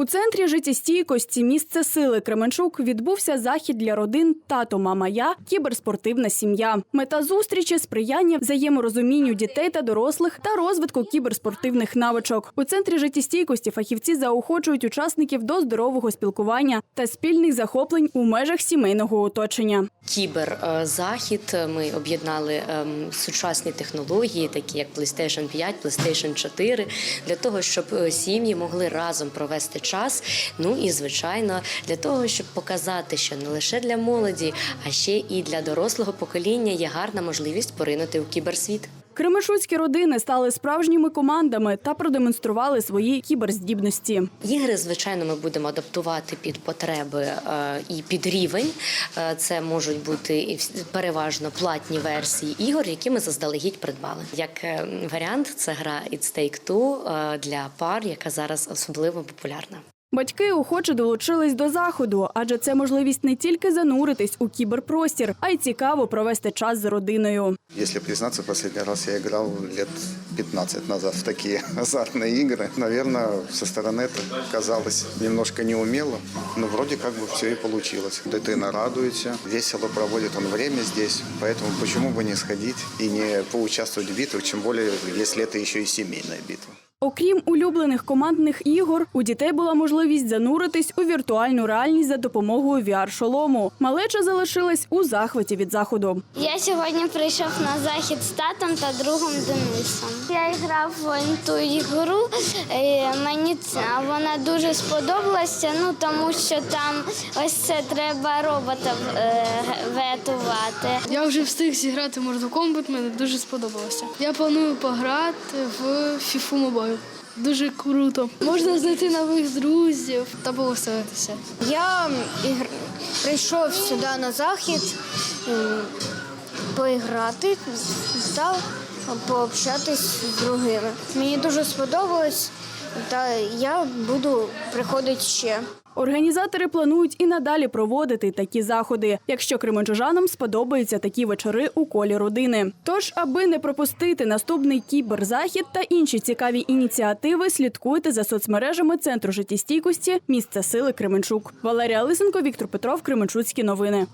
У центрі життєстійкості місце сили Кременчук відбувся захід для родин Тато, мама, я кіберспортивна сім'я. Мета зустрічі сприяння взаєморозумінню дітей та дорослих та розвитку кіберспортивних навичок. У центрі життєстійкості фахівці заохочують учасників до здорового спілкування та спільних захоплень у межах сімейного оточення. Кіберзахід ми об'єднали ем, сучасні технології, такі як PlayStation 5, PlayStation 4, для того, щоб е, сім'ї могли разом провести час. Ну і звичайно, для того, щоб показати, що не лише для молоді, а ще і для дорослого покоління є гарна можливість поринути у кіберсвіт. Кременчуцькі родини стали справжніми командами та продемонстрували свої кіберздібності. Ігри, звичайно, ми будемо адаптувати під потреби е, і під рівень. Е, Це можуть бути переважно платні версії ігор, які ми заздалегідь придбали. Як е, варіант, це гра It's Take Two для пар, яка зараз особливо популярна. Батьки охоче долучились до заходу, адже це можливість не тільки зануритись у кіберпростір, а й цікаво провести час з родиною. Если признаться, последний раз я играл лет 15 назад в такие азартные игры. Наверное, со стороны это казалось немножко неумело, но вроде как бы все и получилось. Дитина радуется, весело проводит он время здесь, поэтому почему бы не сходить и не поучаствовать в битвах, тем более, если это еще и семейная битва. Окрім улюблених командних ігор, у дітей була можливість зануритись у віртуальну реальність за допомогою VR-шолому. Малеча залишилась у захваті від заходу. Я сьогодні прийшов на захід з татом та другом Денисом. Я грав в ту ігру, е, мені вона дуже сподобалася, ну тому що там ось це треба робота е, врятувати. Я вже встиг зіграти в Mortal Kombat, мені дуже сподобалося. Я планую пограти в FIFA Mobile. Дуже круто. Можна знайти нових друзів та повеселитися. Я прийшов сюди на захід поіграти та пообщатись з другими. Мені дуже сподобалось, та я буду приходити ще. Організатори планують і надалі проводити такі заходи, якщо кременчужанам сподобаються такі вечори у колі родини. Тож, аби не пропустити наступний кіберзахід та інші цікаві ініціативи, слідкуйте за соцмережами Центру життєстійкості місце сили Кременчук. Валерія Лисенко, Віктор Петров, Кременчуцькі новини.